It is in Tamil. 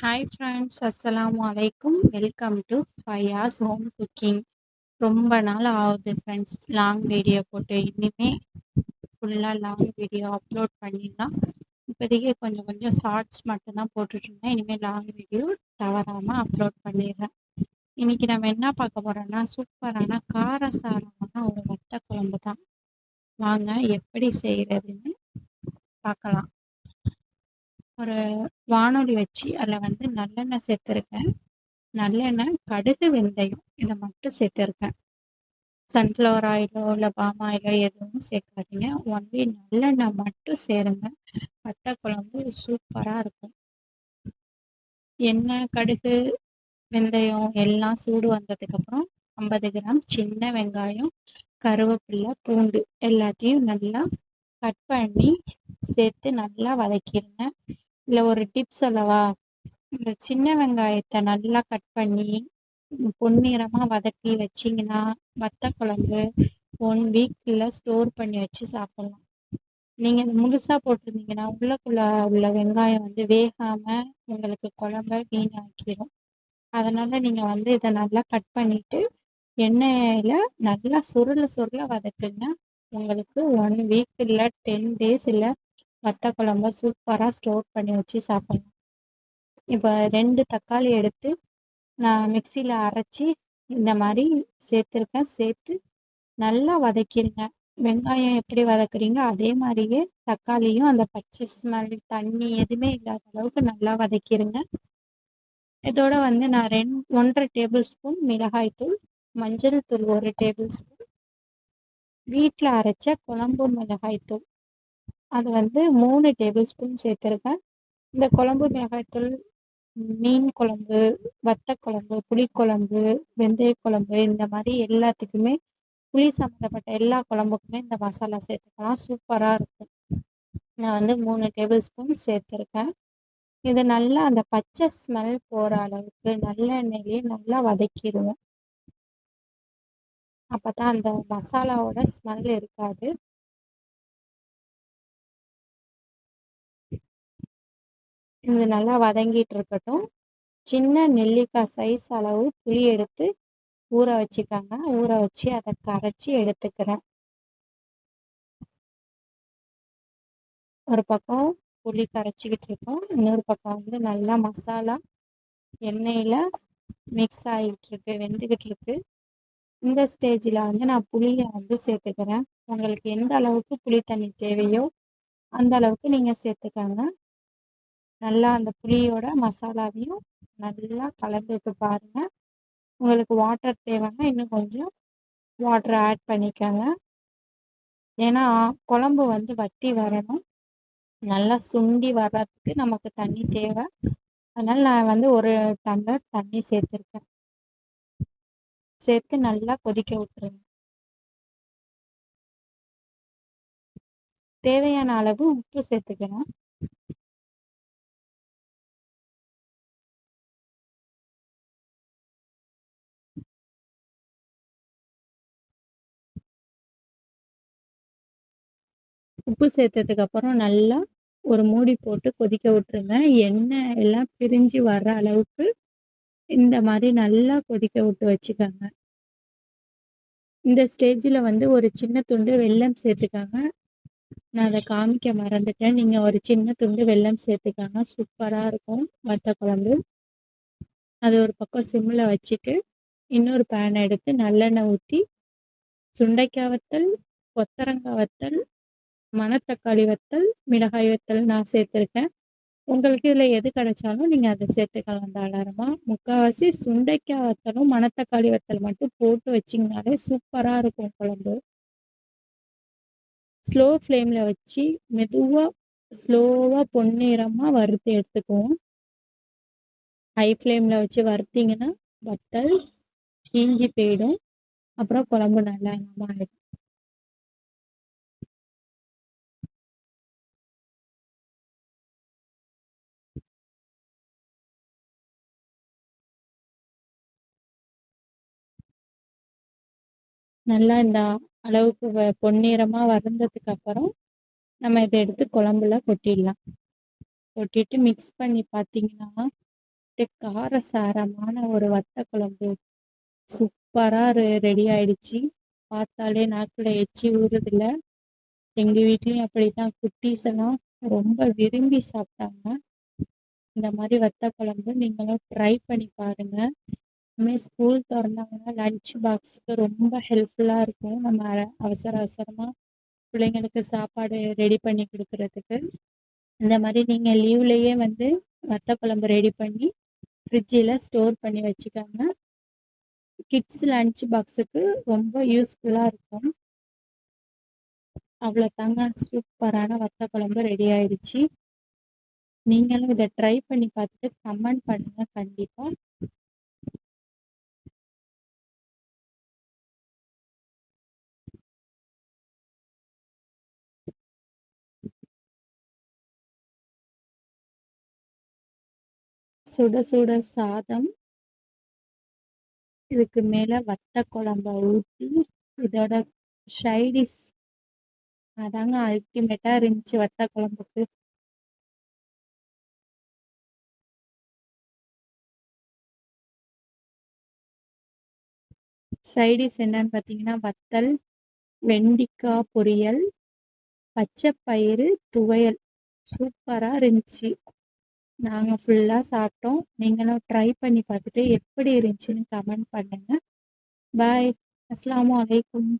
ஹாய் ஃப்ரெண்ட்ஸ் அஸ்ஸலாமு அலைக்கும் welcome to five horse home cooking ரொம்ப நாள் ஆகுது ஃப்ரெண்ட்ஸ் லாங் வீடியோ போட்டு. இனிமே ஃபுல்லாக லாங் வீடியோ அப்லோட் பண்ணிடலாம். இப்போதைக்கு கொஞ்சம் கொஞ்சம் ஷார்ட்ஸ் மட்டும்தான் போட்டுட்ருந்தேன் இனிமேல் லாங் வீடியோ தவறாமல் அப்லோட் பண்ணிடுறேன். இன்றைக்கி நம்ம என்ன பார்க்க போகிறோன்னா சூப்பரான காரசாரமான ஒரு வத்த குழம்பு தான். வாங்க எப்படி செய்கிறதுன்னு பார்க்கலாம். ஒரு வானொலி வச்சு அதுல வந்து நல்லெண்ணெய் சேர்த்திருக்கேன். நல்லெண்ணெய் கடுகு வெந்தயம் இதை மட்டும் சேர்த்துருக்கேன். சன்ஃப்ளவர் ஆயிலோ இல்லை பாம் ஆயிலோ எதுவும் சேர்க்காதீங்க. ஒன்லி நல்லெண்ணெய் மட்டும் சேருங்க. வத்த குழம்பு சூப்பராக இருக்கும். எண்ணெய் கடுகு வெந்தயம் எல்லாம் சூடு வந்ததுக்கப்புறம் ஐம்பது கிராம் சின்ன வெங்காயம் கருவேப்பிலை பூண்டு எல்லாத்தையும் நல்லா கட் பண்ணி சேர்த்து நல்லா வதக்கிடுங்க இல்லை ஒரு டிப்ஸ் சொல்லவா இந்த சின்ன வெங்காயத்தை நல்லா கட் பண்ணி பொன்னிறமா வதக்கி வச்சீங்கன்னா வத்த குழம்பு ஒன் வீக்கில் ஸ்டோர் பண்ணி வச்சு சாப்பிடலாம். நீங்கள் இது முழுசாக போட்டிருந்தீங்கன்னா உள்ளக்குள்ள உள்ள வெங்காயம் வந்து வேகாமல் உங்களுக்கு குழம்ப வீணாக்கிடும் அதனால நீங்கள் வந்து இதை நல்லா கட் பண்ணிட்டு எண்ணெயில் நல்லா சுருள சுருள வதக்குங்க. உங்களுக்கு ஒன் வீக் இல்ல டென் டேஸ் இல்லை வத்த குழம்ப சூப்பராக ஸ்டோர் பண்ணி வச்சு சாப்பிடலாம் இப்போ ரெண்டு தக்காளி எடுத்து நான் மிக்சியில் அரைச்சி இந்த மாதிரி சேர்த்துருக்கேன். சேர்த்து நல்லா வதக்கிடுங்க வெங்காயம் எப்படி வதக்குறீங்க அதே மாதிரியே தக்காளியும் அந்த பச்சை ஸ்மெல் தண்ணி எதுவுமே இல்லாத அளவுக்கு நல்லா வதக்கிடுங்க இதோட வந்து நான் ரெண் ஒன்றரை டேபிள் ஸ்பூன் மிளகாய்த்தூள் மஞ்சள் தூள் ஒரு டேபிள் ஸ்பூன் வீட்டில் அரைச்ச குழம்பு மிளகாய் தூள். அது வந்து மூணு டேபிள் ஸ்பூன் சேர்த்துருக்கேன். இந்த குழம்பு மிளகாய்த்தூள் மீன் குழம்பு வத்த குழம்பு புளிக்குழம்பு வெந்தய குழம்பு இந்த மாதிரி எல்லாத்துக்குமே புளி சம்மந்தப்பட்ட எல்லா குழம்புக்குமே இந்த மசாலா சேர்த்துக்கலாம். சூப்பராக இருக்கும். நான் வந்து மூணு டேபிள் ஸ்பூன் சேர்த்துருக்கேன். இது நல்லா அந்த பச்சை ஸ்மெல் போகிற அளவுக்கு நல்ல எண்ணெயிலே நல்லா வதக்கிடுவோம். அப்போ தான் அந்த மசாலாவோட ஸ்மெல் இருக்காது. இது நல்லா வதங்கிட்டு இருக்கட்டும் சின்ன நெல்லிக்காய் சைஸ் அளவு புளி எடுத்து ஊற வச்சுக்கோங்க. ஊற வச்சு அதை கரைச்சி எடுத்துக்கிறேன். ஒரு பக்கம் புளி கரைச்சிக்கிட்டு இருக்கோம் இன்னொரு பக்கம் வந்து நல்லா மசாலா எண்ணெயில மிக்ஸ் ஆகிட்டு இருக்கு வெந்துக்கிட்டு இருக்கு இந்த ஸ்டேஜில் வந்து நான் புளியை வந்து சேர்த்துக்கிறேன். உங்களுக்கு எந்த அளவுக்கு புளி தண்ணி தேவையோ அந்த அளவுக்கு நீங்கள் சேர்த்துக்கோங்க. நல்லா அந்த புளியோட மசாலாவையும் நல்லா கலந்துட்டு பாருங்க. உங்களுக்கு வாட்டர் தேவைன்னா இன்னும் கொஞ்சம் வாட்டர் ஆட் பண்ணிக்கோங்க. ஏன்னா குழம்பு வந்து வத்தி வரணும். நல்லா சுண்டி வர்றதுக்கு நமக்கு தண்ணி தேவை. அதனால நான் வந்து ஒரு டம்ளர் தண்ணி சேர்த்துருக்கேன். சேர்த்து நல்லா கொதிக்க விட்டுருங்க. தேவையான அளவு உப்பு சேர்த்துக்கணும். உப்பு சேர்த்ததுக்கு அப்புறம் நல்லா ஒரு மூடி போட்டு கொதிக்க விட்டுருங்க. எண்ணெய் எல்லாம் பிரிஞ்சு வர்ற அளவுக்கு இந்த மாதிரி நல்லா கொதிக்க விட்டு வச்சுக்கோங்க. இந்த ஸ்டேஜில் வந்து ஒரு சின்ன துண்டு வெல்லம் சேர்த்துக்கோங்க. நான் அதை காமிக்க மறந்துட்டேன். நீங்கள் ஒரு சின்ன துண்டு வெல்லம் சேர்த்துக்கோங்க. சூப்பராக இருக்கும் வத்த குழம்பு அது ஒரு பக்கம் சிம்மில் வச்சுட்டு இன்னொரு பேனை எடுத்து நல்லெண்ணெய் ஊற்றி சுண்டைக்காய் வத்தல் கொத்தரங்காய் வத்தல் மணத்தக்காளி வத்தல் மிளகாய் வத்தல் நான் சேர்த்துருக்கேன். உங்களுக்கு இதில் எது கிடைச்சாலும் நீங்கள் அதை சேர்த்துக்கலாம். தாராளமாக முக்கால்வாசி சுண்டைக்காய் வத்தலும் மணத்தக்காளி வத்தல் மட்டும் போட்டு வச்சிங்கனாலே சூப்பராக இருக்கும் குழம்பு. ஸ்லோ ஃப்ளேமில் வச்சு மெதுவாக ஸ்லோவாக பொன்னிறமாக வறுத்து எடுத்துக்குவோம். ஹை ஃப்ளேமில் வச்சு வறுத்தீங்கன்னா வத்தல் தீஞ்சி போயிடும். அப்புறம் குழம்பு நல்லா இல்லாமல் ஆகிடும் நல்லா இந்த அளவுக்கு பொன்னிறமா வறுந்ததுக்கு அப்புறம் நம்ம இதை எடுத்து குழம்புல கொட்டிடலாம். கொட்டிட்டு மிக்ஸ் பண்ணி பார்த்தீங்கன்னா அப்படியே காரசாரமான ஒரு வத்த குழம்பு சூப்பரா ரெ ரெடி ஆயிடுச்சு. பார்த்தாலே நாக்குல எச்சி ஊறுதுல்ல எங்க வீட்லயும் அப்படித்தான். குட்டீஸ் எல்லாம் ரொம்ப விரும்பி சாப்பிட்டாங்க. இந்த மாதிரி வத்த குழம்பு நீங்களும் ட்ரை பண்ணி பாருங்க. இனிமேல் ஸ்கூல் திறந்தாங்கன்னா லஞ்ச் பாக்ஸுக்கு ரொம்ப ஹெல்ப்ஃபுல்லா இருக்கும். நம்ம அ- அவசர அவசரமா பிள்ளைங்களுக்கு சாப்பாடு ரெடி பண்ணி கொடுக்குறதுக்கு. இந்த மாதிரி நீங்க லீவ்லயே வந்து வத்த குழம்பு ரெடி பண்ணி ஃப்ரிட்ஜில் ஸ்டோர் பண்ணி வச்சுக்கோங்க. கிட்ஸ் box பாக்ஸுக்கு ரொம்ப யூஸ்ஃபுல்லா இருக்கும். அவ்வளோதாங்க சூப்பரான வத்த குழம்பு ரெடி ஆயிடுச்சு. நீங்களும் இதை ட்ரை பண்ணி பார்த்துட்டு கமெண்ட் பண்ணுங்க கண்டிப்பா. சுட சுட சாதம் இதுக்கு மேல வத்த குழம்ப ஊத்தி இதோட சைடிஷ் அதாங்க அல்டிமேட்டா இருந்துச்சு வத்த குழம்புக்கு. சைடிஸ் என்னன்னு பார்த்தீங்கன்னா வத்தல் வெண்டிக்காய் பொரியல் பச்சை பயிறு துவையல். சூப்பரா இருந்துச்சு. நாங்க ஃபுல்லா சாப்பிட்டோம். நீங்களும் ட்ரை பண்ணி பார்த்துட்டு எப்படி இருந்துச்சுன்னு கமெண்ட் பண்ணுங்க. பாய் அஸ்ஸலாமு அலைக்கும்.